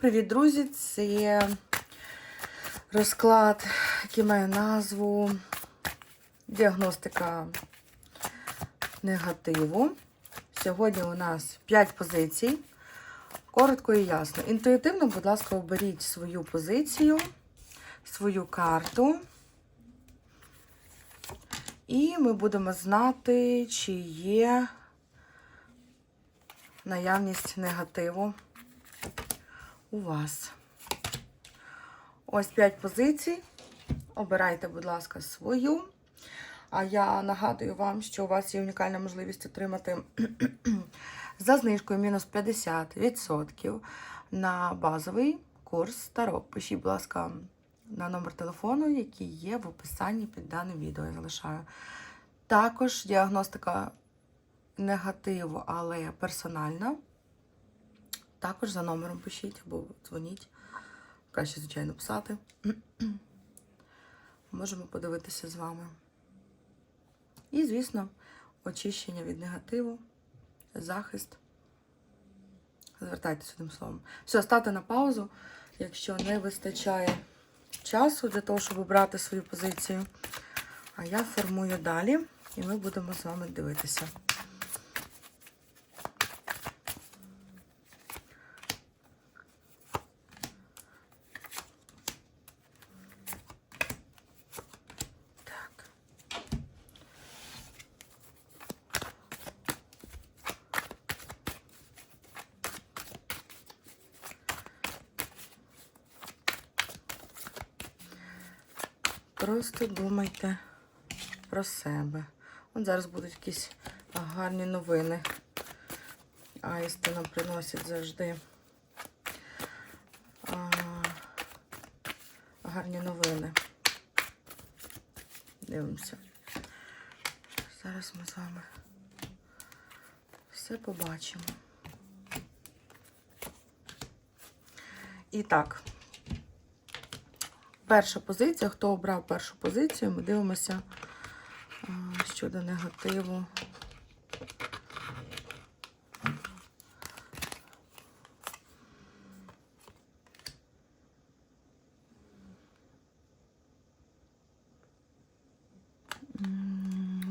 Привіт, друзі! Це розклад, який має назву Діагностика негативу. Сьогодні у нас 5 позицій. Коротко і ясно. Інтуїтивно, будь ласка, оберіть свою позицію, свою карту. І ми будемо знати, чи є наявність негативу у вас. Ось 5 позицій. Обирайте, будь ласка, свою. А я нагадую вам, що у вас є унікальна можливість отримати за знижкою мінус 50% на базовий курс Таро. Пишіть, будь ласка, на номер телефону, який є в описанні під даним відео. Я залишаю. Також діагностика негативу, але персональна. Також за номером пишіть або дзвоніть. Краще, звичайно, писати. Можемо подивитися з вами. І, звісно, очищення від негативу, захист. Звертайтеся одним словом. Все, ставте на паузу, якщо не вистачає часу для того, щоб обрати свою позицію. А я формую далі, і ми будемо з вами дивитися. Просто думайте про себе. От зараз будуть якісь гарні новини. Аїсти нам приносять завжди а, гарні новини. Дивимося. Зараз ми з вами все побачимо. І так, перша позиція. Хто обрав першу позицію, ми дивимося щодо негативу.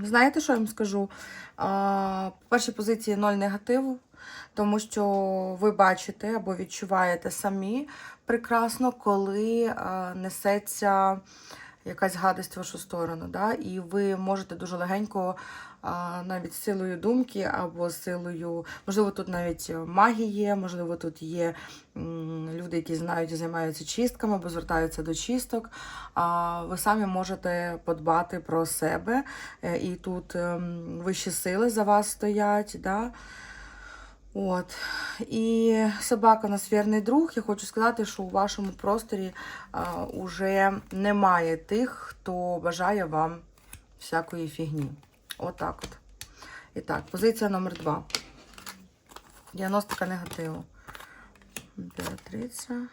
Знаєте, що я вам скажу? По першій позиції ноль негативу, тому що ви бачите або відчуваєте самі прекрасно, коли несеться якась гадость в вашу сторону. Да? І ви можете дуже легенько, навіть силою думки або силою, можливо, тут навіть магія є, можливо, тут є люди, які знають і займаються чистками або звертаються до чисток. Ви самі можете подбати про себе, Е, і тут ем, вищі сили за вас стоять. Да? От. І собака нас вірний друг. Я хочу сказати, що у вашому просторі а, уже немає тих, хто бажає вам всякої фігні. Отак от. І так, позиція номер два. Діагностика негативу. Імператриця.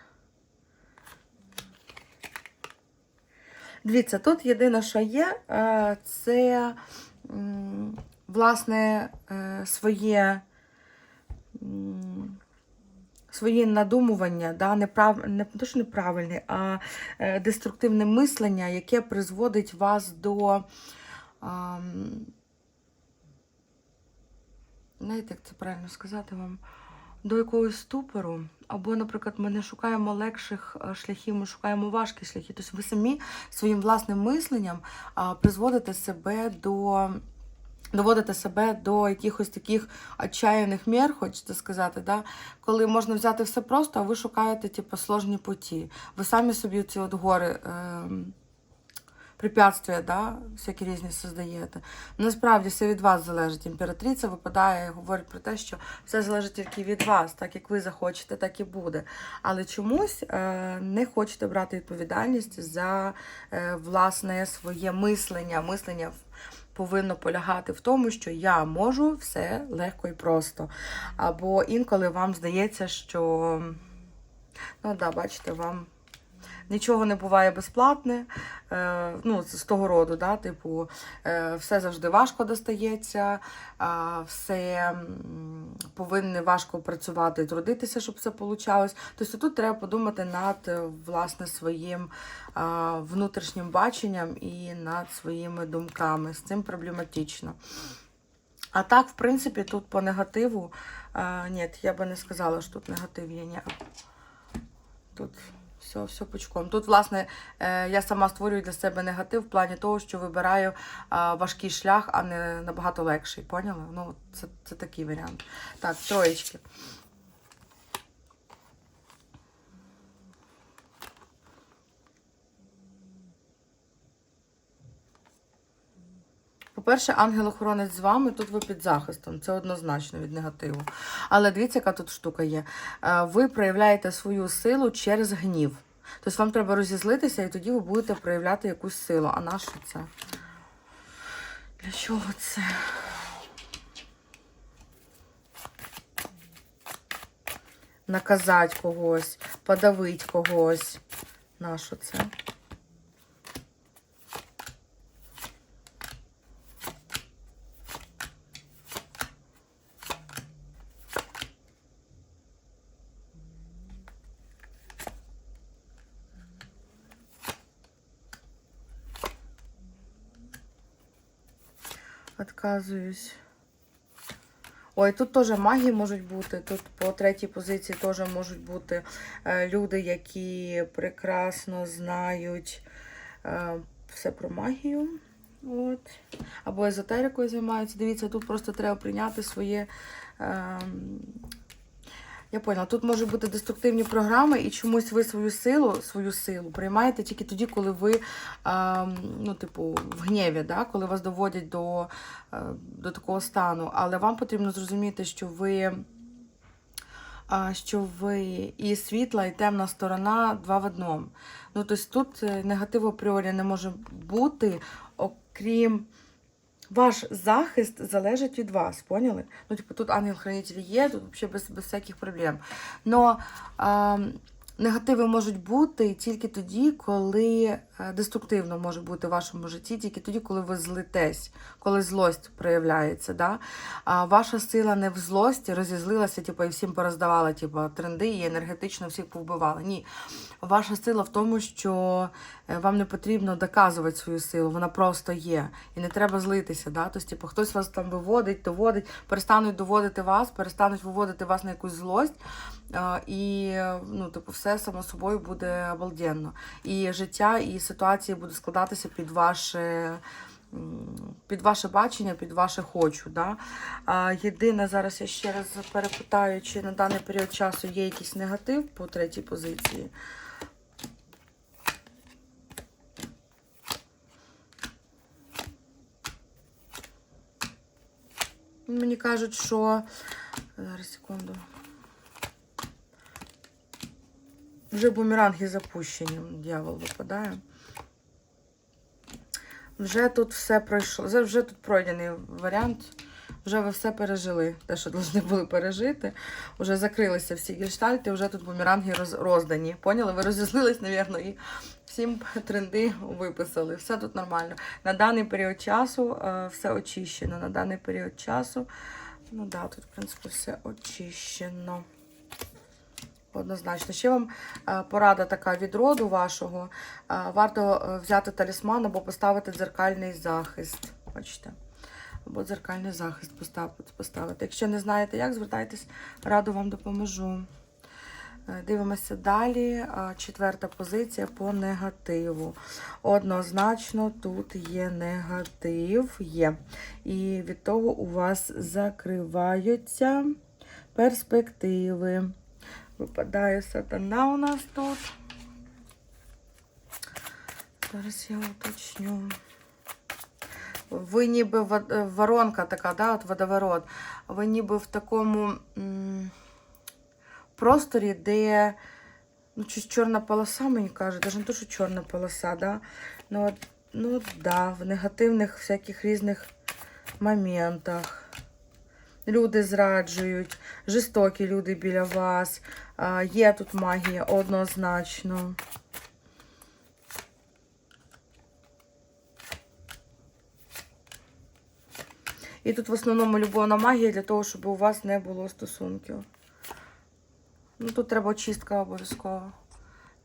Дивіться, тут єдине, що є, е, це власне е, своє свої надумування, да, неправ... не то, що неправильне, а е, деструктивне мислення, яке призводить вас до. ам, Знаєте, як це правильно сказати вам? До якогось ступору. Або, наприклад, ми не шукаємо легших е, шляхів, ми шукаємо важкі шляхи. Тобто ви самі своїм власним мисленням а, призводите себе до. Доводите себе до якихось таких отчаяних мір, хочете сказати, да? коли можна взяти все просто, а ви шукаєте типу, сложні путі. Ви самі собі ці от гори е, препятствия, да? всякі різні создаєте. Насправді все від вас залежить. Імператриця випадає і говорить про те, що все залежить тільки від вас, так як ви захочете, так і буде. Але чомусь е, не хочете брати відповідальність за е, власне своє мислення, мислення повинно полягати в тому, що я можу все легко і просто. Або інколи вам здається, що, ну да, бачите, вам нічого не буває безплатне. Е, ну, з того роду, да, типу, е, все завжди важко достається, все м, повинні важко працювати і трудитися, щоб все вийшло. Тобто тут треба подумати над е, власне своїм внутрішнім баченням і над своїми думками. З цим проблематично. А так, в принципі, тут по негативу. Ні, я би не сказала, що тут негатив є. Ні. Тут все, все пучком. Тут, власне, е, я сама створюю для себе негатив в плані того, що вибираю важкий шлях, а не набагато легший. Поняла? Ну, це, це такий варіант. Так, троєчки. По-перше, ангел-охоронець з вами, тут ви під захистом, це однозначно від негативу. Але дивіться, яка тут штука є. Е, Ви проявляєте свою силу через гнів. Тобто вам треба розізлитися, і тоді ви будете проявляти якусь силу. А на що це? Для чого це? Наказати когось, подавити когось. На це? Отказуюсь. Ой, тут теж магії можуть бути. Тут по третій позиції теж можуть бути е, люди, які прекрасно знають е, все про магію. От. Або езотерикою займаються. Дивіться, тут просто треба прийняти своє. Е, я поняла, тут можуть бути деструктивні програми, і чомусь ви свою силу, свою силу приймаєте тільки тоді, коли ви а, ну, типу, в гніві, да? коли вас доводять до, е, до такого стану. Але вам потрібно зрозуміти, що ви. а, Що ви і світла, і темна сторона два в одному. Ну, тобто тут е, негативу апріорі не може бути, окрім ваш захист залежить від вас, поняли? Ну, типу, тут ангел-хранитель є, тут взагалі без, без всяких проблем. Но а, негативи можуть бути тільки тоді, коли е, деструктивно може бути в вашому житті, тільки тоді, коли ви злитесь, коли злость проявляється. Да? А ваша сила не в злості, розізлилася, типу, і всім пороздавала типу, тренди і енергетично всіх повбивала. Ні. Ваша сила в тому, що е, вам не потрібно доказувати свою силу, вона просто є. І не треба злитися. Да? Тобто, типу, хтось вас там виводить, доводить, перестануть доводити вас, перестануть виводити вас на якусь злость. І ну, типу, все само собою буде обалденно. І життя, і ситуації будуть складатися під ваше. Під ваше бачення, під ваше хочу. Да? Єдине, зараз я ще раз перепитаю, чи на даний період часу є якийсь негатив по третій позиції. Мені кажуть, що. Зараз секунду. Вже бумеранги запущені, дьявол випадає. Вже тут все пройшло. Вже- тут пройдений варіант. Вже ви все пережили. Те, що повинні були пережити. Вже закрилися всі гештальти, вже тут бумеранги роз, роздані. Поняли? Ви розізлились, напевно, і всім тренди виписали. Все тут нормально. На даний період часу е, все очищено. На даний період часу. Ну так, да, тут, в принципі, все очищено. Однозначно. Ще вам е, порада така від роду вашого. Е, Варто е, взяти талісман або поставити дзеркальний захист. Бачите? Або дзеркальний захист поставити. Якщо не знаєте як, звертайтесь, радо вам допоможу. Дивимося далі. Четверта позиція по негативу. Однозначно тут є негатив. Є. І від того у вас закриваються перспективи. Випадає сатана у нас тут. Зараз я уточню. Ви ніби вод- е, воронка така, да, от водоворот. Ви ніби в такому м, просторі, де ну, щось чорна полоса, мені кажуть, навіть не то, що чорна полоса, да? ну, от, ну да, в негативних всяких різних моментах люди зраджують, жорстокі люди біля вас. Є тут магія однозначно. І тут в основному любовна магія для того, щоб у вас не було стосунків. Ну, Тут треба чистка обов'язково.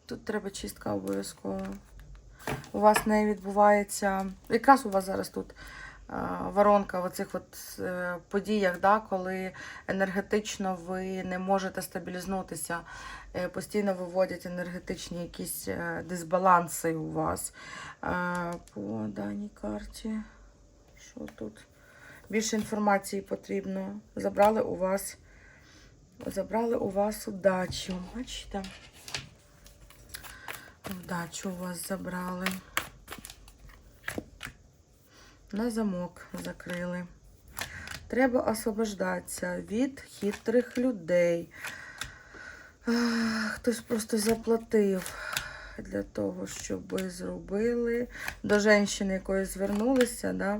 Тут треба чистка обов'язково. У вас не відбувається. Якраз у вас зараз тут воронка в оцих от е, подіях, да, коли енергетично ви не можете стабілізнутися. Е, Постійно виводять енергетичні якісь е, дисбаланси у вас. Е, По даній карті. Що тут? Більше інформації потрібно. Забрали у вас. Забрали у вас удачу. Бачите? Вдачу у вас забрали. На замок закрили. Треба освобождатися від хитрих людей. Хтось просто заплатив для того, щоб зробили. До жінки якоїсь звернулися, да?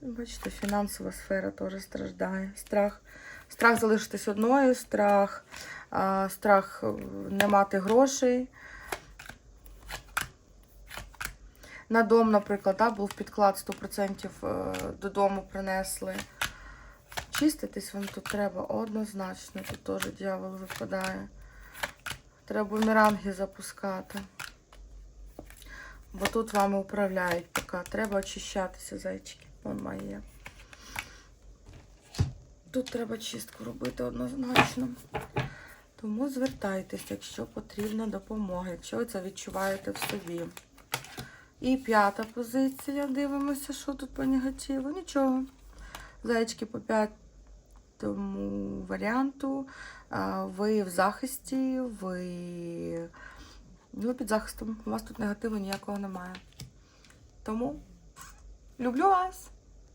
Бачите, фінансова сфера теж страждає. Страх. Страх залишитись одною, страх, страх е, не мати грошей. На дом, наприклад, да, був підклад 100% е, додому принесли. Чиститись вам тут треба однозначно. Тут теж дьявол випадає. Треба бумеранги запускати. Бо тут вами управляють поки. Треба очищатися, зайчики. Вон має. Тут треба чистку робити однозначно. Тому звертайтеся, якщо потрібна допомога, якщо ви це відчуваєте в собі. І п'ята позиція. Дивимося, що тут по негативу. Нічого. Зайчики по п'ятому варіанту. Ви в захисті, ви, ви під захистом. У вас тут негативу ніякого немає. Тому люблю вас!